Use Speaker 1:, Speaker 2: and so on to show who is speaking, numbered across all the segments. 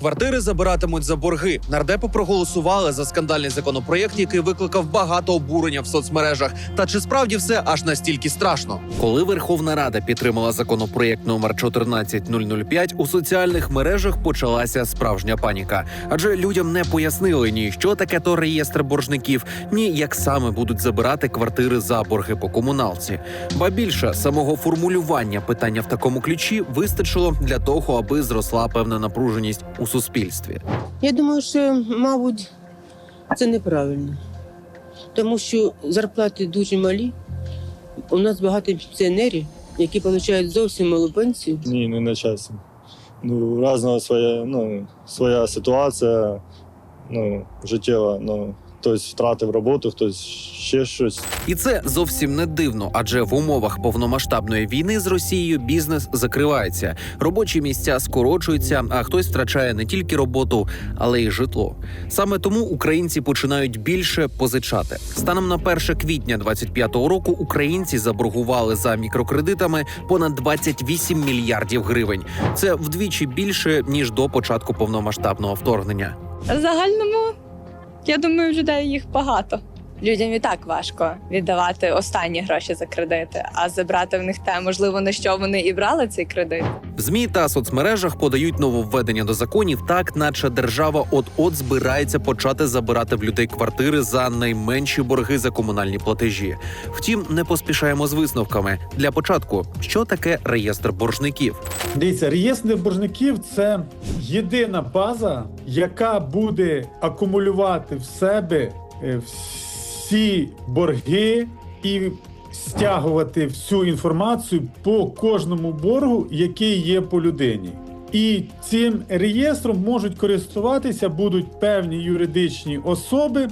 Speaker 1: Квартири забиратимуть за борги. Нардепи проголосували за скандальний законопроєкт, який викликав багато обурення в соцмережах. Та чи справді все аж настільки страшно? Коли Верховна Рада підтримала законопроєкт номер 14005, у соціальних мережах почалася справжня паніка, адже людям не пояснили ні що таке то реєстр боржників, ні як саме будуть забирати квартири за борги по комуналці. Ба більше самого формулювання питання в такому ключі вистачило для того, аби зросла певна напруженість у суспільстві.
Speaker 2: Я думаю, що, мабуть, це неправильно. Тому що зарплати дуже малі. У нас багато пенсіонерів, які отримують зовсім малу пенсію.
Speaker 3: Ні, не на часі. Ну, разного своя, ну, своя ситуація, ну, життєва. Ну, хтось втратив роботу, хтось ще щось.
Speaker 1: І це зовсім не дивно, адже в умовах повномасштабної війни з Росією бізнес закривається, робочі місця скорочуються, а хтось втрачає не тільки роботу, але й житло. Саме тому українці починають більше позичати. Станом на 1 квітня 25-го року українці заборгували за мікрокредитами понад 28 мільярдів гривень. Це вдвічі більше ніж до початку повномасштабного вторгнення.
Speaker 4: В загальному, я думаю, в людей їх багато. Людям і так важко віддавати останні гроші за кредити, а забрати в них те, можливо, на що вони і брали цей кредит.
Speaker 1: ЗМІ та соцмережах подають нововведення до законів, так наче держава от-от збирається почати забирати в людей квартири за найменші борги за комунальні платежі. Втім, не поспішаємо з висновками. Для початку, що таке реєстр боржників?
Speaker 5: Дивіться, реєстр боржників це єдина база, яка буде акумулювати в себе е, всі борги і стягувати всю інформацію по кожному боргу, який є по людині. І цим реєстром можуть користуватися будуть певні юридичні особи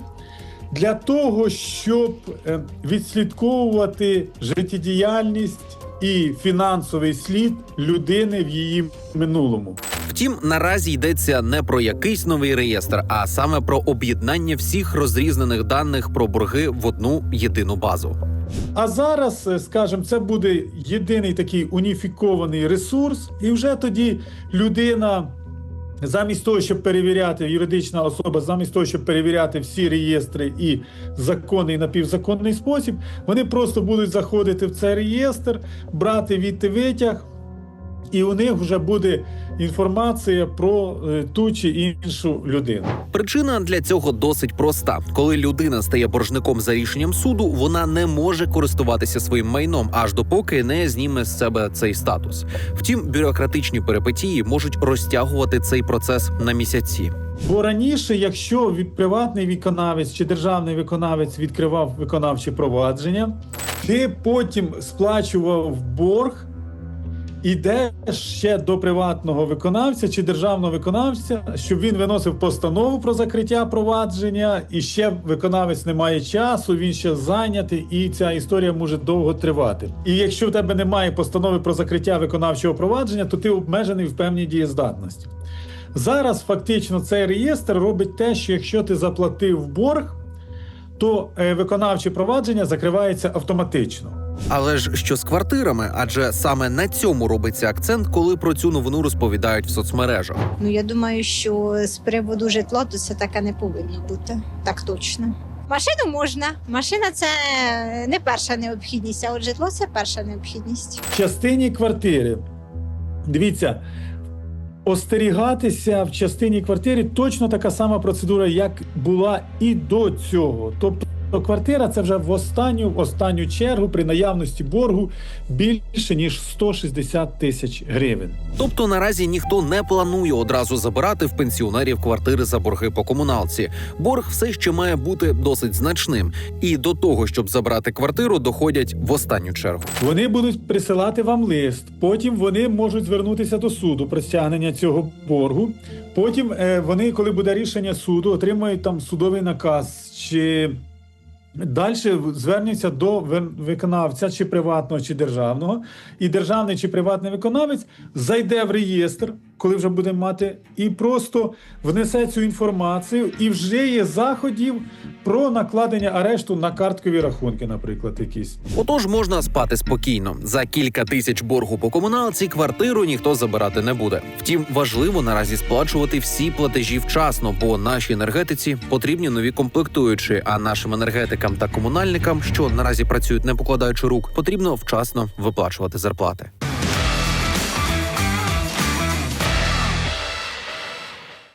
Speaker 5: для того, щоб е, відслідковувати життєдіяльність і фінансовий слід людини в її минулому.
Speaker 1: Втім, наразі йдеться не про якийсь новий реєстр, а саме про об'єднання всіх розрізнених даних про борги в одну єдину базу.
Speaker 5: А зараз, е, скажімо, це буде єдиний такий уніфікований ресурс, і вже тоді людина. Замість того, щоб перевіряти юридична особа, замість того, щоб перевіряти всі реєстри і законний і напівзаконний спосіб, вони просто будуть заходити в цей реєстр, брати від витяг, і у них вже буде інформація про е, ту чи іншу людину.
Speaker 1: Причина для цього досить проста: коли людина стає боржником за рішенням суду, вона не може користуватися своїм майном аж допоки не зніме з себе цей статус. Втім, бюрократичні перипетії можуть розтягувати цей процес на місяці.
Speaker 5: Бо раніше, якщо від приватний виконавець чи державний виконавець відкривав виконавче провадження, ти потім сплачував борг, ідеш ще до приватного виконавця чи державного виконавця, щоб він виносив постанову про закриття провадження, і ще виконавець не має часу, він ще зайнятий, і ця історія може довго тривати. І якщо в тебе немає постанови про закриття виконавчого провадження, то ти обмежений в певній дієздатності. Зараз фактично цей реєстр робить те, що якщо ти заплатив борг, то е, виконавче провадження закривається автоматично.
Speaker 1: Але ж що з квартирами? Адже саме на цьому робиться акцент, коли про цю новину розповідають в соцмережах.
Speaker 6: Ну я думаю, що з приводу житла то це таке не повинно бути. Так точно. Машину можна. Машина це не перша необхідність, а от житло це перша необхідність.
Speaker 5: В частині квартири. Дивіться, остерігатися в частині квартири точно така сама процедура, як була і до цього. Тобто квартира це вже в останню, в останню чергу при наявності боргу більше ніж 160 тисяч гривень.
Speaker 1: Тобто наразі ніхто не планує одразу забирати в пенсіонерів квартири за борги по комуналці. Борг все ще має бути досить значним, і до того, щоб забрати квартиру, доходять в останню чергу.
Speaker 5: Вони будуть присилати вам лист. Потім вони можуть звернутися до суду про стягнення цього боргу. Потім е, вони, коли буде рішення суду, отримають там судовий наказ чи. Далі звернуться до виконавця чи приватного, чи державного, і державний чи приватний виконавець зайде в реєстр коли вже будемо мати, і просто внесе цю інформацію, і вже є заходів про накладення арешту на карткові рахунки, наприклад, якісь.
Speaker 1: Отож можна спати спокійно. За кілька тисяч боргу по комуналці квартиру ніхто забирати не буде. Втім, важливо наразі сплачувати всі платежі вчасно, бо нашій енергетиці потрібні нові комплектуючі. А нашим енергетикам та комунальникам, що наразі працюють не покладаючи рук, потрібно вчасно виплачувати зарплати.